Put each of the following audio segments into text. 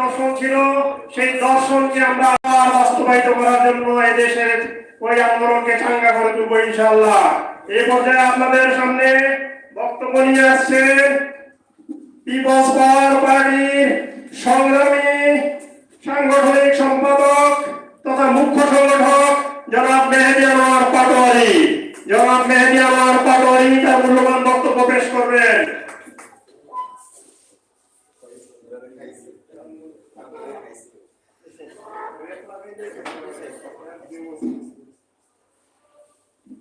দর্শন ছিল, সেই দর্শনকে আমরা বাস্তবায়িত করার জন্য এদেশের ওই আন্দোলনকে চাঙ্গা করে তুলবো ইনশাআল্লাহ। এই পর্যায়ে আপনাদের সামনে বক্তব্য নিয়ে আসছেন পিপলস পাওয়ার পার্টির সংগ্রামী সাংগঠনিক সম্পাদক তথা মুখ্য সংগঠক জনাব মেহেদি আনোয়ার পাটোয়ারি। জনাব মেহেদি পাটোয়ারি তার মূল্যবান বক্তব্য পেশ করবেন।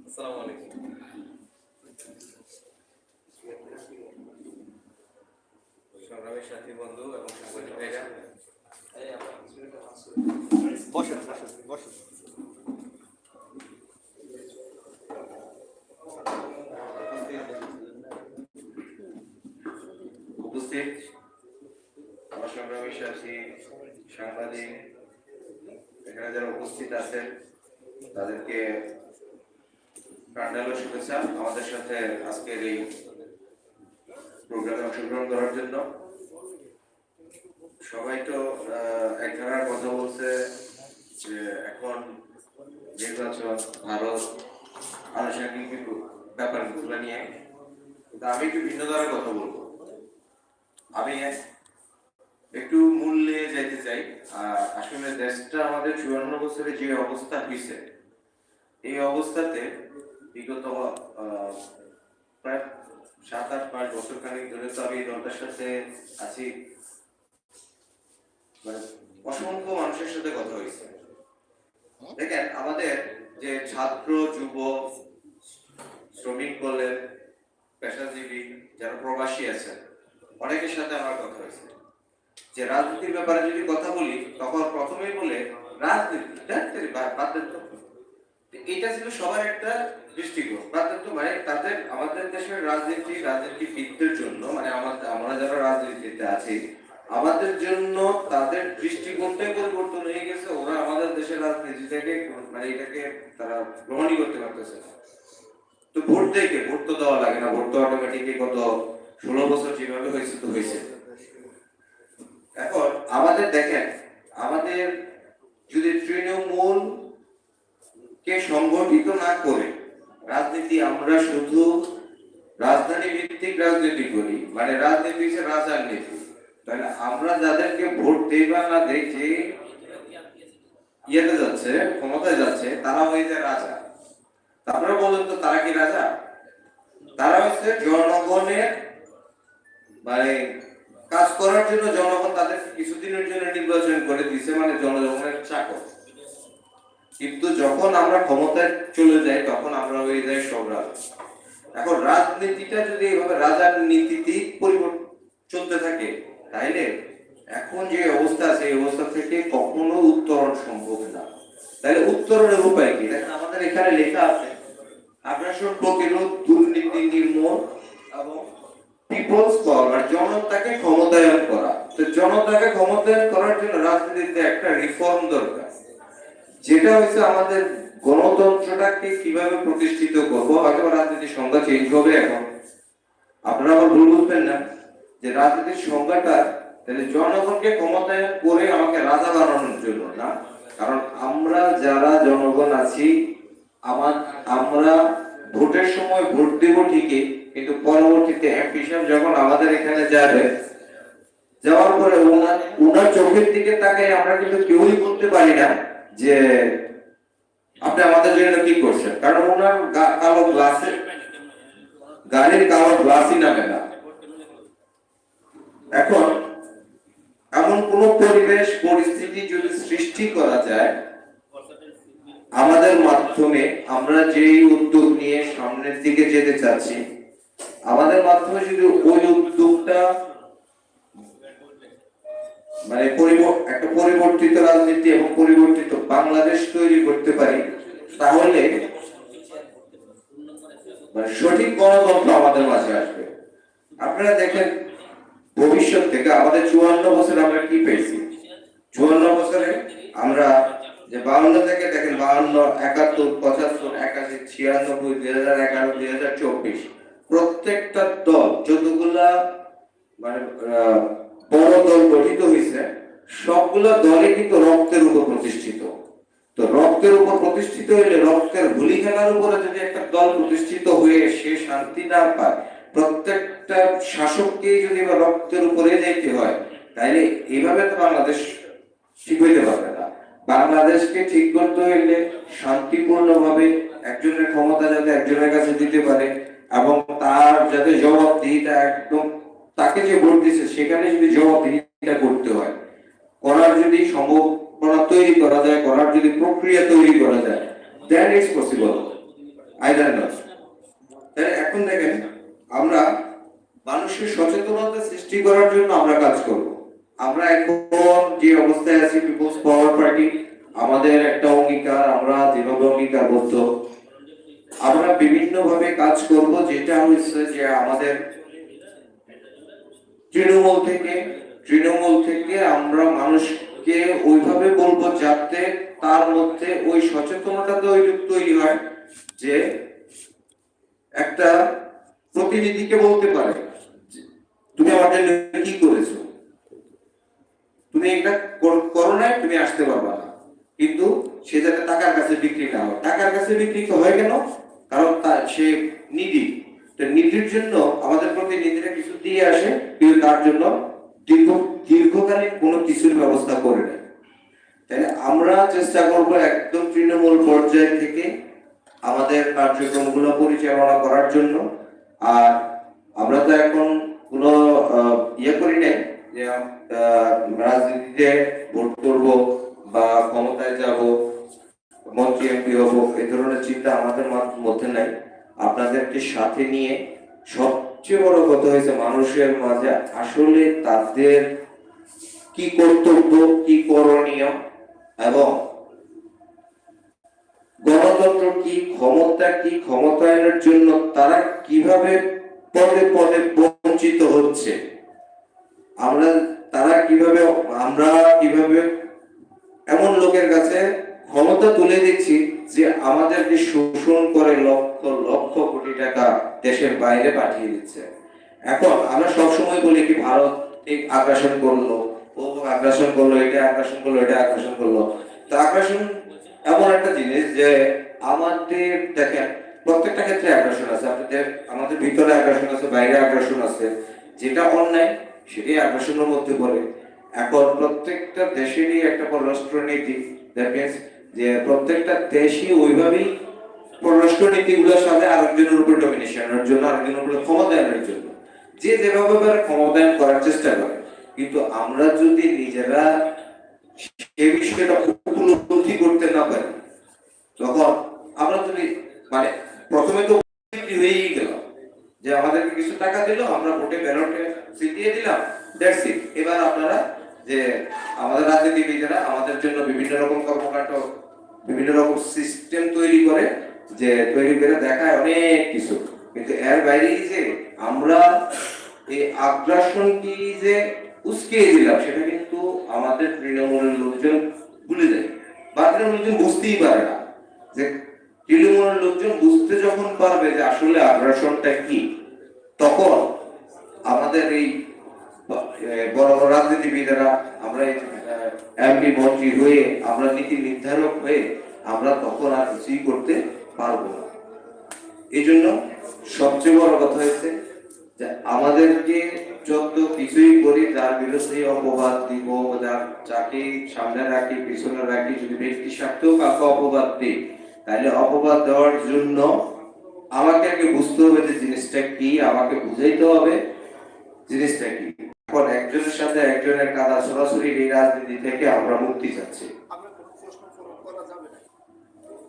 আসসালামু আলাইকুম সংগ্রামী সাথী বন্ধু এবং উপস্থিত আমার সংগ্রামী সাথী সাংবাদিক এখানে যারা উপস্থিত আছেন, তাদেরকে প্রাণালো শুভেচ্ছা আমাদের সাথে আজকের এই প্রোগ্রামে অংশগ্রহণ করার জন্য। সবাই তো এক ধরনের কথা বলছে যে এখন নির্বাচন ভারত আনুষ্ঠানিক কিছু ব্যাপারগুলো নিয়ে। কিন্তু আমি একটু ভিন্ন ধরনের কথা বলব। আমি একটু মূল্যে যাইতে চাই। আসলে দেশটা আমাদের চুয়ান্ন বছরে যে অবস্থা হয়েছে এই অবস্থাতে বিগত প্রায় সাত আট পাঁচ বছর খানিক ধরে তো আমি দলটার সাথে আছি। মানে অসংখ্য মানুষের সাথে কথা হয়েছে দেখেন, আমাদের যে ছাত্র যুব শ্রমিক বলেন, পেশাজীবী, যারা প্রবাসী আছেন, অনেকের সাথে আমার কথা হয়েছে যে রাজনীতির ব্যাপারে যদি কথা বলি তখন প্রথমেই বলে রাজনীতি ধ্যাৎ তেরি, বা- বাদ দেন তো। তো এটা ছিল সবার একটা দৃষ্টিকোণ বাদ মানে তাদের আমাদের দেশের রাজনীতি রাজনীতিবিদদের জন্য মানে আমাদের আমরা যারা রাজনীতিতে আছি আমাদের জন্য তাদের দৃষ্টিকোণটাই পরিবর্তন হয়ে গেছে ওরা আমাদের দেশের রাজনীতিটাকে মানে এটাকে তারা গ্রহণই করতে পারতেছে তো ভোট কে? ভোট তো দেওয়া লাগে না ভোট তো অটোমেটিকলি গত ষোলো বছর যেভাবে হয়েছে তো হয়েছে আমাদের দেখেন, আমাদের যদি তৃণমূল কে সংগঠিত না করে, রাজনীতি আমরা শুধু রাজধানী ভিত্তিক রাজনীতি করি মানে রাজনীতি হচ্ছে রাজার নীতি। তাহলে আমরা যাদেরকে ভোট দেই বা না যে ইয়েতে যাচ্ছে, ক্ষমতায় যাচ্ছে, তারা হয়ে যায় রাজা। তা আপনারা বলেন তো, তারা কি রাজা? তারা হচ্ছে জনগণের মানে কাজ করার জন্য জনগণ তাদের কিছুদিনের জন্য নির্বাচন করে দিছে মানে জনগণের চাকর। কিন্তু যখন আমরা ক্ষমতায় চলে যাই, তখন আমরা হয়ে যাই সব এখন রাজনীতিটা যদি এইভাবে রাজার নীতিতেই পরিবর্তন চলতে থাকে, তাইলে এখন যে অবস্থা আছে, এই অবস্থা থেকে কখনো উত্তরণ সম্ভব না। তাহলে উত্তরণের উপায় কি? দেখেন আমাদের এখানে লেখা আছে, আগ্রাসন প্রতিরোধ, দুর্নীতি নির্মূল এবং পিপলস পাওয়ার জনতাকে ক্ষমতায়ন করা। তো জনতাকে ক্ষমতায়ন করার জন্য রাজনীতিতে একটা রিফর্ম দরকার। যেটা হচ্ছে আমাদের গণতন্ত্রটাকে কীভাবে প্রতিষ্ঠিত করব, হয়তো রাজনীতির সংজ্ঞা চেঞ্জ হবে এখন। আপনারা আবার ভুল বুঝবেন না। যে রাজনীতির সংজ্ঞাটা, তাহলে জনগণকে ক্ষমতায়ন করে আমাকে রাজা বানানোর জন্য না। কারণ আমরা যারা জনগণ আছি আমার আমরা ভোটের সময় ভোট দেব ঠিকই কিন্তু পরবর্তীতে সাহেব যখন আমাদের এখানে যাবে, যাওয়ার পরে ওনার ওনার চোখের দিকে তাকাই আমরা কিন্তু কেউই বলতে পারি না যে আপনি আমাদের জন্য কি করছেন। কারণ ওনার কালো গ্লাসে গাড়ির কালো গ্লাসই নামে না। এখন এমন কোন পরিবেশ, পরিস্থিতি যদি সৃষ্টি করা যায়, আমাদের মাধ্যমে আমরা যেই উদ্যোগ নিয়ে সামনের দিকে যেতে চাচ্ছি আমাদের মাধ্যমে যদি ওই উদ্যোগটা মানে একটা পরিবর্তিত রাজনীতি এবং পরিবর্তিত বাংলাদেশ তৈরি করতে পারি, তাহলে মানে সঠিক গণতন্ত্র আমাদের মাঝে আসবে। আপনারা দেখেন, ভবিষ্যৎ থেকে আমাদের চুয়ান্ন বছরে আমরা কি পেয়েছি? চুয়ান্ন বছরে আমরা যে বাউন্ন থেকে দেখেন, বাউন্ন, একাত্তর, পঁচাত্তর, একাশি, ছিয়ানব্বই, দুই হাজার এগারো, দুই হাজার চব্বিশ। প্রত্যেকটা দল, যতগুলা মানে বড় দল গঠিত হয়েছে সবগুলা দলে কিন্তু রক্তের উপর প্রতিষ্ঠিত। তো রক্তের উপর প্রতিষ্ঠিত হইলে রক্তের গুলি খেলার উপরে যদি একটা দল প্রতিষ্ঠিত হয়ে সে শান্তি না পায়, প্রত্যেকটা শাসককে যদি বা রক্তের উপরে যাইতে হয়, তাইলে এইভাবে তো বাংলাদেশ ঠিক হইতে পারবে না। বাংলাদেশকে ঠিক করতে হইলে শান্তিপূর্ণ ভাবে একজনের ক্ষমতা যাতে একজনের কাছে দিতে পারে এবং তার যাতে জবাবদিহিতা একদম তাকে যে ভোট দিছে সেখানে যদি জবাবদিহিতা করতে হয়, করার যদি সম্ভাবনা তৈরি করা যায়, করার যদি প্রক্রিয়া তৈরি করা যায় then it's possible either not তাহলে এখন দেখেন, আমরা মানুষের সচেতনতা সৃষ্টি করার জন্য আমরা কাজ করব। আমরা এখন যে অবস্থায় আছি পিপলস পাওয়ার পার্টি আমাদের একটা অঙ্গীকার, আমরা দৃঢ় অঙ্গীকারবদ্ধ। আমরা বিভিন্ন ভাবে কাজ করব, যেটা হচ্ছে যে আমাদের তৃণমূল থেকে তৃণমূল থেকে আমরা মানুষকে ওইভাবে বলব যাতে তার মধ্যে ওই সচেতনতা তৈরি হয় যে একটা প্রতিনিধিকে বলতে পারে তুমি আমার জন্য কি করেছ? তুমি এটা কর- নাই, তুমি আসতে পারবা না। কিন্তু সে যাতে টাকার কাছে বিক্রি না হয়, টাকার কাছে বিক্রি তো হয় কেন কারণ তার সে নিধি তো নিধির জন্য আমাদের প্রতিনিধিরা কিছু দিয়ে আসে কিন্তু তার জন্য দীর্ঘ দীর্ঘকালীন কোনো কিছুর ব্যবস্থা করে নেয় তাহলে আমরা চেষ্টা করব একদম তৃণমূল পর্যায় থেকে আমাদের কার্যক্রমগুলো পরিচালনা করার জন্য আর আমরা তো এখন কোনো আহ, ইয়ে করি নাই যে আহ, রাজনীতিতে ভোট করব বা ক্ষমতায় যাব মন্ত্রী এমপি হব? এই ধরনের চিন্তা আমাদের মধ্যে নাই। আপনাদেরকে সাথে নিয়ে সবচেয়ে বড় কথা হয়েছে মানুষের মাঝে আসলে তাদের কি কর্তব্য, কি করণীয় এবং গণতন্ত্র কি, ক্ষমতা কি, ক্ষমতায়নের জন্য তারা কীভাবে পদে পদে বঞ্চিত হচ্ছে? আমরা তারা কীভাবে, আমরা কীভাবে এমন লোকের কাছে ক্ষমতা তুলে দিচ্ছি যে আমাদেরকে শোষণ করে লক্ষ লক্ষ কোটি টাকা দেশের বাইরে পাঠিয়ে দিচ্ছে। এখন আমরা সবসময় বলি কি, ভারত ঠিক আগ্রাসন করল, ও আগ্রাসন করল, এটা আগ্রাসন করল এটা আগ্রাসন করল। তো আগ্রাসন এমন একটা জিনিস যে আমাদের, দেখেন, প্রত্যেকটা ক্ষেত্রে আগ্রাসন আছে। আপনাদের আমাদের ভিতরে আগ্রাসন আছে, বাইরে আগ্রাসন আছে। যেটা অন্যায়, সেটাই আগ্রাসনের মধ্যে পড়ে। এখন প্রত্যেকটা দেশেরই একটা পররাষ্ট্র নীতি দ্যাট মিনস যে প্রত্যেকটা দেশই ওইভাবেই পররাষ্ট্র নীতিগুলোর সাথে আরেকজনের উপর ডমিনেশনের জন্য, আরেকজনের উপর ক্ষমতায়নের জন্য। যে যেভাবে পারে ক্ষমতায়ন করার চেষ্টা করে। কিন্তু আমরা যদি নিজেরা সেই বিষয়টা উপলব্ধি করতে না পারি, তখন আমরা যদি মানে প্রথমে তো হয়েই গেল? যে আমাদেরকে কিছু টাকা দিল, আমরা ভোটে ব্যালটে সিটিয়ে দিলাম দ্যাটস ইট বিভিন্ন রকম সিস্টেম তৈরি করে যে তৈরি করে দেখায় অনেক কিছু। কিন্তু এর বাইরে যে আমরা এই আগ্রাসনটি যে উস্কিয়ে দিলাম, সেটা কিন্তু আমাদের তৃণমূলের লোকজন ভুলে যায়। বা লোকজন বুঝতেই পারে না। যে তৃণমূলের লোকজন বুঝতে যখন পারবে যে আসলে আগ্রাসনটা কি, তখন আমাদের এই বড় বড় রাজনীতিবিদেরা, আমরা এমপি মন্ত্রী হয়ে আমরা নীতি নির্ধারক হয়ে আমরা তখন আর কিছুই করতে পারব না। এই জন্য সবচেয়ে বড় কথা হয়েছে যে আমাদেরকে যত কিছুই করি, যার বিরুদ্ধে অপবাদ দিব, যার যাকে সামনে রাখি, পিছনে রাখি, যদি ব্যক্তি স্বার্থেও কাউকে অপবাদ দিই তাহলে অপবাদ দেওয়ার জন্য আমাকে আগে বুঝতে হবে যে জিনিসটা কি, আমাকে বুঝাইতে হবে জিনিসটা কি। এখন একজনের সাথে একজনের কাদা সরাসরি এই রাজনীতি থেকে আমরা মুক্তি চাচ্ছি।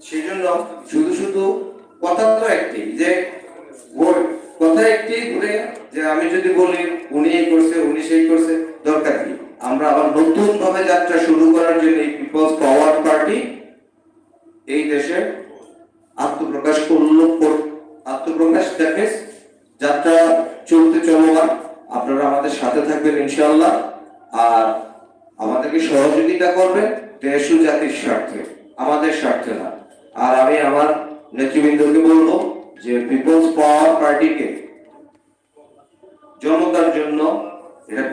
সেই জন্য শুধু শুধু কথা তো একটি যে কথা একটি ঘুরে যে আমি যদি বলি উনি এই করছে উনি সেই করছে দরকার কি? আমরা আবার নতুন ভাবে যাত্রা শুরু করার জন্য এই পিপলস পাওয়ার পার্টি এই দেশে আত্মপ্রকাশ করল কর- আত্মপ্রকাশ দেখে যাত্রা চলতে চলমান। আপনারা আমাদের সাথে থাকবেন ইনশাআল্লাহ। আর আমাদেরকে সহযোগিতা করবেন দেশ ও জাতির স্বার্থে, আমাদের স্বার্থে না। আর আমি আমার নেতৃবৃন্দকে বলব যে পিপলস পাওয়ার পার্টিকে জনতার জন্য এটা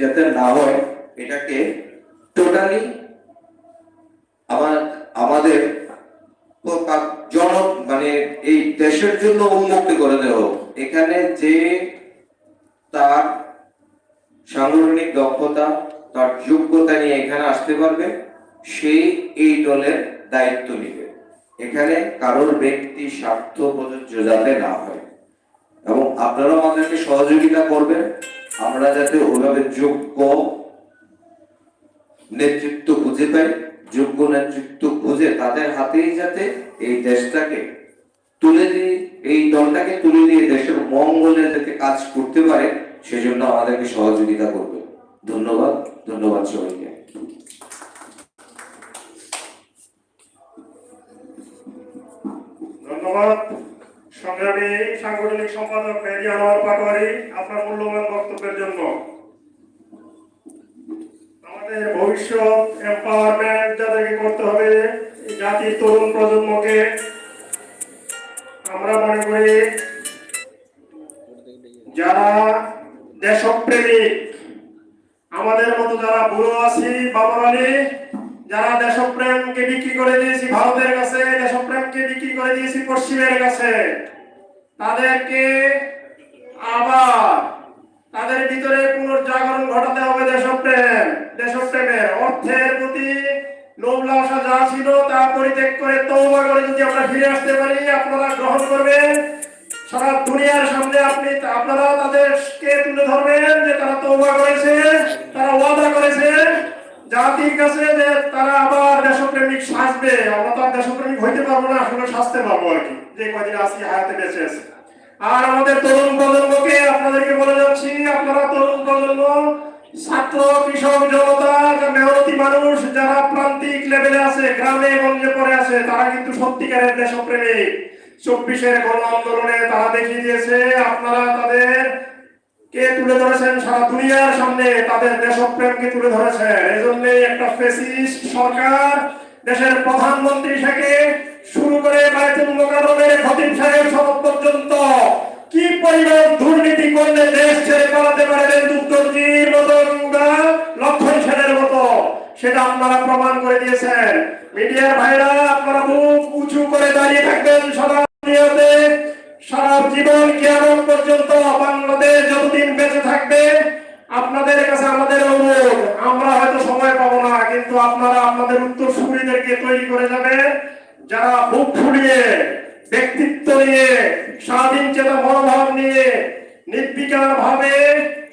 যাতে না হয়, এটাকে টোটালি আমার, আমাদের জন মানে এই দেশের জন্য উন্মুক্ত করে দেওয়া এখানে যে তার সাংগঠনিক দক্ষতা, তার যোগ্যতা নিয়ে এখানে আসতে পারবে সেই এই দলের দায়িত্ব নিবে। এখানে কারোর ব্যক্তি স্বার্থ প্রযোজ্য যাতে না হয়। এবং আপনারাও আমাদেরকে সহযোগিতা করবেন, আমরা যাতে ওইভাবে যোগ্য নেতৃত্ব খুঁজে পাই, যোগ্য নেতৃত্ব খুঁজে তাদের হাতেই যাতে এই দেশটাকে তুলে দিয়ে এই দলটাকে তুলে দিয়ে দেশের মঙ্গলে যাতে কাজ করতে পারে, সেজন্য আমাদেরকে সহযোগিতা করবে। ধন্যবাদ ধন্যবাদ সবাইকে। ধন্যবাদ। সংগ্রামী সাংগঠনিক সম্পাদক মেহেদি আনোয়ার পাটোয়ারি, আপনার মূল্যবান বক্তব্যের জন্য। আমাদের ভবিষ্যৎ এম্পাওয়ারমেন্ট যাদেরকে করতে হবে জাতির তরুণ প্রজন্মকে আমরা মনে করি যারা দেশপ্রেমিক, আমাদের মতো যারা বুড়ো আছি বাবারানি যারা দেশপ্রেমকে বিক্রি করে দিয়েছি ভারতের কাছে, দেশপ্রেমকে বিক্রি করে দিয়েছি পশ্চিমের কাছে, তাদেরকে আবার তাদের ভিতরে পুনর্জাগরণ ঘটাতে হবে দেশপ্রেম, দেশপ্রেমের অর্থের প্রতি লোভ লালসা যা ছিল তা পরিত্যাগ করে তৌবা করে যদি আমরা ফিরে আসতে পারি, আপনারা গ্রহণ করবেন। সারা দুনিয়ার সামনে আপনি আপনারা তাদেরকে তুলে ধরবেন যে তারা তৌবা করেছে, তারা ওয়াদা করেছে। জাতির কাছে যে তারা আবার দেশপ্রেমিক সাজবে, আমরা তো আর দেশপ্রেমিক হইতে পারব না, আসলে সাজতে পারব আর কি। যে কদিন আজকে হায়াতে বেঁচে আছে। আর আমাদের তরুণ প্রজন্মকে আপনাদেরকে বলে যাচ্ছি, আপনারা তরুণ প্রজন্ম ছাত্র, কৃষক, জনতা, মেহনতি মানুষ, যারা প্রান্তিক লেভেলে আছে, গ্রামে গঞ্জে পড়ে আছে, তারা কিন্তু সত্যিকারের দেশপ্রেমিক চব্বিশের গণ আন্দোলনে তারা দেখিয়ে দিয়েছে, আপনারা তাদের কে তুলে ধরেছেন সারা দুনিয়ার সামনে? তাদের দেশপ্রেমকে তুলে ধরেছেন। এই জন্য একটা ফেসিস্ট সরকার দেশের প্রধানমন্ত্রী থেকে শুরু করে বায়তুল মোকাররমের খতিব সাহেব সড়ক সেটা আপনারা প্রমাণ করে দিয়েছেন। মিডিয়ার ভাইরা, আপনারা মুখ উঁচু করে দাঁড়িয়ে থাকবেন সারা সারা জীবন কিয়ামত পর্যন্ত বাংলাদেশ যতদিন বেঁচে থাকবে, আপনাদের কাছে আমাদের অনুরোধ, আমরা হয়তো সময় পাবো না, কিন্তু আপনারা আপনাদের উত্তর সুবিধাকে তৈরি করে যাবেন যারা বুক ফুলিয়ে, ব্যক্তিত্ব নিয়ে, স্বাধীন চেতা মনোভাব নিয়ে নির্বিকার ভাবে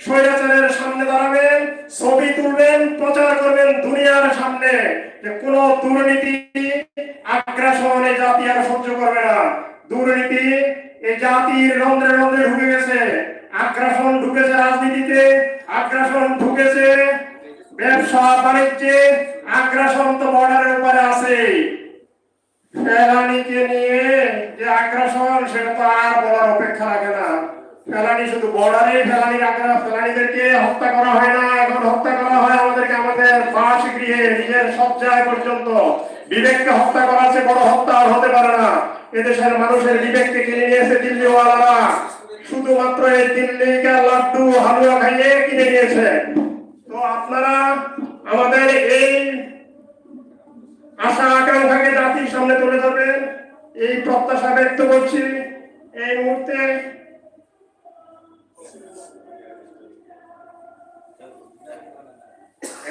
স্বৈরাচারের সামনে দাঁড়াবেন ছবি তুলবেন, প্রচার করবেন দুনিয়ার সামনে যে কোন দুর্নীতি, আগ্রাসন জাতি আর সহ্য করবে না। দুর্নীতি এই জাতির রন্ধ্রে রন্ধ্রে ঢুকে গেছে। আগ্রাসন ঢুকেছে রাজনীতিতে, আগ্রাসন ঢুকেছে ব্যবসা, বাণিজ্যে, আগ্রাসন তো বর্ডারের উপরে আছে ফেলানিকে নিয়ে যে আগ্রাসন, সেটা তো আর বলার অপেক্ষা রাখে না। ফেলানি শুধু বর্ডারে ফেলানির আগ্রা ফেলানিদেরকে হত্যা করা হয় না, এখন হত্যা করা হয় আমাদেরকে আমাদের বাস গৃহে নিজের সজ্জায় পর্যন্ত। বিবেককে হত্যা করা আছে, বড় হত্যা আর হতে পারে না। এদেশের মানুষের বিবেককে কিনে নিয়েছে দিল্লিওয়ালারা। শুধুমাত্র এই দিল্লিকে লাড্ডু, হালুয়া খাইয়ে কিনে নিয়েছে। তো আপনারা আমাদের এই আশা, আকাঙ্ক্ষাকে জাতির সামনে তুলে ধরবেন। এই প্রত্যাশা ব্যক্ত করছি। এই মুহূর্তে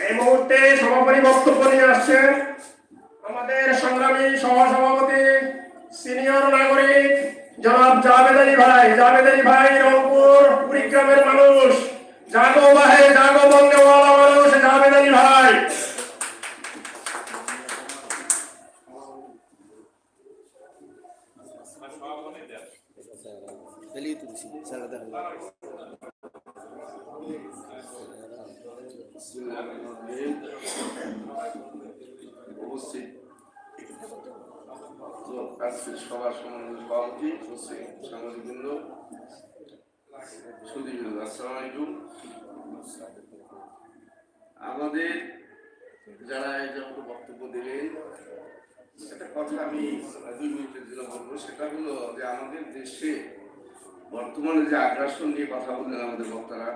এই মুহূর্তে সভাপতি বক্তব্য নিয়ে আসছেন আমাদের সংগ্রামী সহসভাপতি সিনিয়র নাগরিক জনাব জাভেদ আলী ভাই। জাভেদ আলী ভাই রংপুর কুড়িগ্রামের মানুষ। জাগো বাহে জাগো বঙ্গওয়ালা মানুষ জাভেদ আলী ভাই এলিয়ে তুলছি স্যার দেখা উপস্থিত তো আজকের সবার সম্মানিত সভাপতি উপস্থিত সাংবাদিকবৃন্দ সুদীবৃন্দ আসসালামু আলাইকুম। আমাদের যারা এই যখন বক্তব্য দিলেন, একটা কথা আমি দুই মিনিটের জন্য বলব, সেটা হলো যে আমাদের দেশে বর্তমানে যে আগ্রাসন নিয়ে কথা বললেন আমাদের বক্তারা,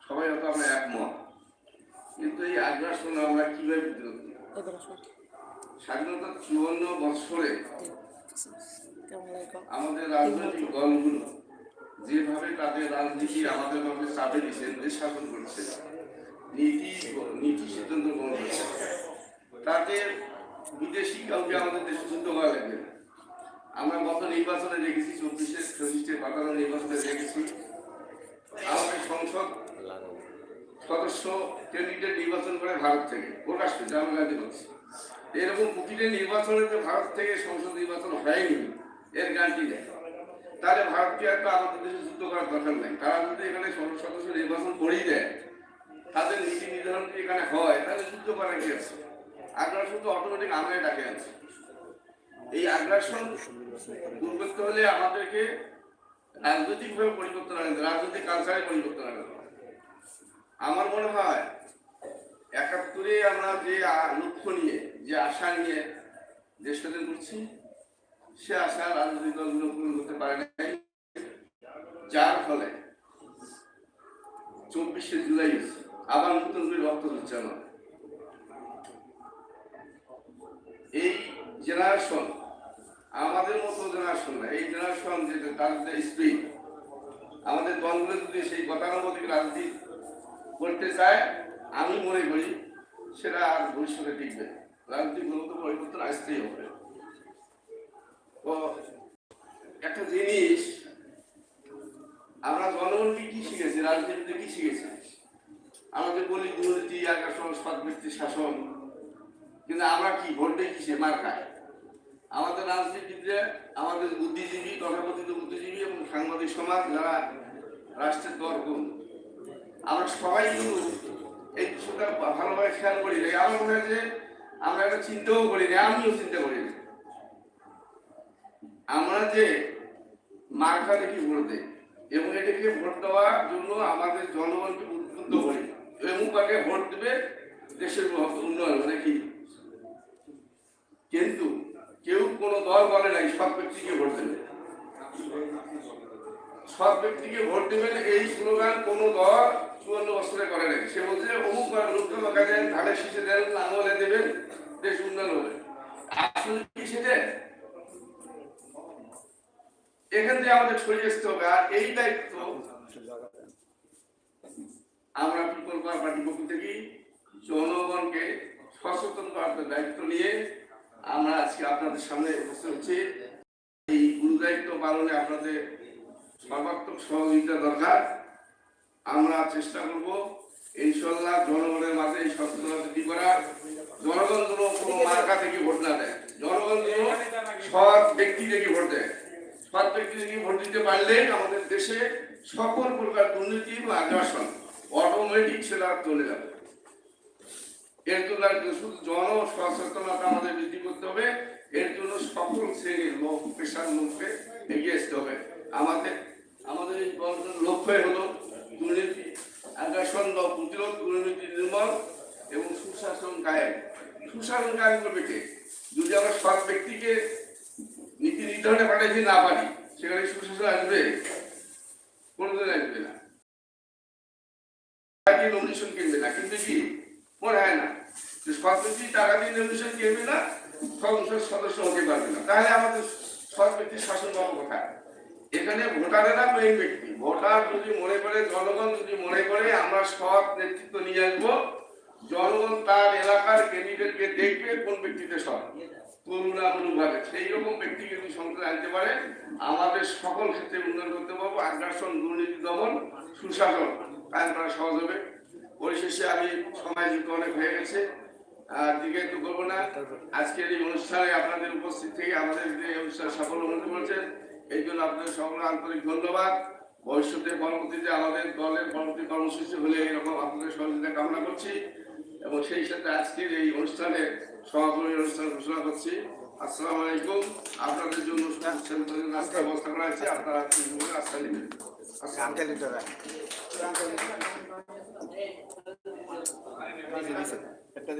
সবাই হয়তো আমরা একমত, কিন্তু এই আগ্রাসন আমরা কীভাবে প্রতিরোধ করব? স্বাধীনতার চুয়ান্ন বছরে আমাদের রাজনৈতিক দলগুলো যেভাবে তাদের রাজনীতি আমাদের মধ্যে চাপে দিচ্ছেন দেশ শাসন করছে, নীতি নীতি সিদ্ধান্ত গ্রহণ করছে তাতে বিদেশি কাউকে আমাদের দেশে যুদ্ধ করা লাগবে আমরা গত নির্বাচনে দেখেছি, চব্বিশে পঁচিশে পাতানো নির্বাচনে দেখেছি, আমাদের সংসদ সদস্য ক্যান্ডিডেট নির্বাচন করে ভারত থেকে, প্রকাশ্যে জামাল গান্ধী বলছে এরকম প্রতিটি নির্বাচনে যে ভারত থেকে সংসদ নির্বাচন হয়নি, এর গ্যারান্টি নেই। তাহলে ভারতকে একটা আমাদের দেশে যুদ্ধ করার দরকার নেই। তারা যদি এখানে সংসদ সদস্য নির্বাচন করেই দেয়, তাদের নীতি নির্ধারণ যদি এখানে হয়, তাহলে যুদ্ধ করার কি আছে? আগ্রাসন তো অটোমেটিক আমরাই ডাকে আছে। এই আগ্রাসন দূর করতে হলে আমাদেরকে রাজনৈতিকভাবে পরিবর্তন আনতে রাজনৈতিক কালচারে পরিবর্তন আনতে। আমার মনে হয় একাত্তরে আমরা যে লক্ষ্য নিয়ে, যে আশা নিয়ে দেশ স্বাধীন করছি, সে আশা রাজনৈতিক দলগুলো পূরণ করতে পারে নাই। যার ফলে চব্বিশে জুলাই আবার নতুন করে রক্ত দিচ্ছে আমার। এই জেনারেশন আমাদের মতো জেনারেশন না, এই জেনারেশন যে তার যে স্পিড আমাদের দলগুলো যদি সেই গতানুগতিক রাজনীতি করতে চায় আমি মনে করি সেটা আর ভবিষ্যতে টিকবে। রাজনীতি মূলত পরিবর্তন আসতেই হবে। তো একটা জিনিস, আমরা জনগণকে কি শিখেছি, রাজনীতিতে কি শিখেছি? আমাদের বলি দুর্নীতি সৎ ব্যক্তি শাসন, কিন্তু আমরা কি, ভোট কিসে মার খায় আমাদের রাজনীতিবিদরা আমাদের বুদ্ধিজীবী, তথাকথিত বুদ্ধিজীবী এবং সাংবাদিক সমাজ যারা রাষ্ট্রের দরগুণ, আমরা সবাই কিন্তু এই বিষয়টা ভালোভাবে খেয়াল করি না আমার মনে হয় যে আমরা এটা চিন্তাও করি না আমিও চিন্তা করি না আমরা যে মার্কা দেখি ভোট দেই? এবং এটাকে ভোট দেওয়ার জন্য আমাদের জনগণকে উদ্বুদ্ধ করি। এমুক আগে ভোট দেবে দেশের উন্নয়ন মানে কি? কিন্তু কেউ কোনো দল বলে নাই, সব ব্যক্তিকে ভোট দেবে। সব ব্যক্তিকে ভোট দেবেন এই স্লোগান, কোন দল চুয়ান্ন বছরে করে নাই। সে বলছে, অমুক লোককে লোকা দেন, ধানের শীষে দেন, লাঙ্গলে দেবেন দেশ উন্নয়ন হবে। আসলে কি সেটা? এখান থেকে আমাদের ছড়িয়ে আসতে হবে, আর এই দায়িত্ব আমরা পিপল পার্টির পক্ষ থেকে জনগণকে সচেতন করার দায়িত্ব নিয়ে আমরা আজকে আপনাদের সামনে উপস্থিত হচ্ছি। এই গুরু দায়িত্ব পালনে আপনাদের সর্বাত্মক সহযোগিতা দরকার। আমরা চেষ্টা করব, ইনশাল্লাহ জনগণের মাঝে এই সচেতনতা তৈরি করার। জনগণ কোনো মার্কা থেকে ভোট না দেয়। জনগণ যেন সৎ ব্যক্তি থেকে ভোট দেয়। সৎ ব্যক্তি থেকে ভোট দিতে পারলে আমাদের দেশে সকল প্রকার দুর্নীতি এবং আগ্রাসন অটোমেটিক সেটা চলে যাবে। এর জন্য শুধু জন সচেতনতা আমাদের বৃদ্ধি করতে হবে। এর জন্য সকল শ্রেণির লোক, পেশার লোককে এগিয়ে আসতে হবে। আমাদের আমাদের এই লক্ষ্যই হলো দুর্নীতি, আগ্রাসন বা প্রতিরোধ দুর্নীতি নির্মূল এবং সুশাসন কায়েম। সুশাসন কায়েম করবে কে? যদি আমরা সৎ ব্যক্তিকে নীতি নির্ধারণে পাঠাইতে না পারি, সেখানে সুশাসন আসবে? কোনোদিন আসবে না। নমিনেশন কিনবে না? কিন্তু কি? মনে হয় না। যে সরকারি টাকা দিয়ে নমিনেশন কিনবে না সংসদ সদস্য হতে পারবে না। তাহলে আমাদের সৎ ব্যক্তির শাসন পাবো কোথায়? এখানে ভোটারেরা মেইন ব্যক্তি। ভোটার যদি মনে করে, জনগণ যদি মনে করে, আমরা সৎ নেতৃত্ব নিয়ে আসব। জনগণ তার এলাকার ক্যান্ডিডেটকে দেখবে কোন ব্যক্তিতে সৎ করুণামূলকভাবে সেই রকম ব্যক্তি যদি সংসদে আনতে পারে। আমাদের সকল ক্ষেত্রে উন্নয়ন করতে পারব। আগ্রাসন, দুর্নীতি, দমন, সুশাসন কায়ন করা সহজ হবে। পরিশেষে আমি সময় যুক্ত অনেক হয়ে গেছে। একটু করব না। আজকের এই অনুষ্ঠানে আপনাদের উপস্থিত থেকে আমাদের যে অনুষ্ঠান সফল উন্নতি করেছেন এই জন্য আপনাদের সকল আন্তরিক ধন্যবাদ। ভবিষ্যতে পরবর্তীতে আমাদের দলের পরবর্তী কর্মসূচি হলে এরকম আপনাদের সহযোগিতা কামনা করছি এবং সেই সাথে আজকের এই অনুষ্ঠানে সমাপনী অনুষ্ঠান ঘোষণা করছি। আসসালামু আলাইকুম। আপনাদের জন্য নাস্তার ব্যবস্থা করা আছে আপনারা রাস্তা নেবেন একটা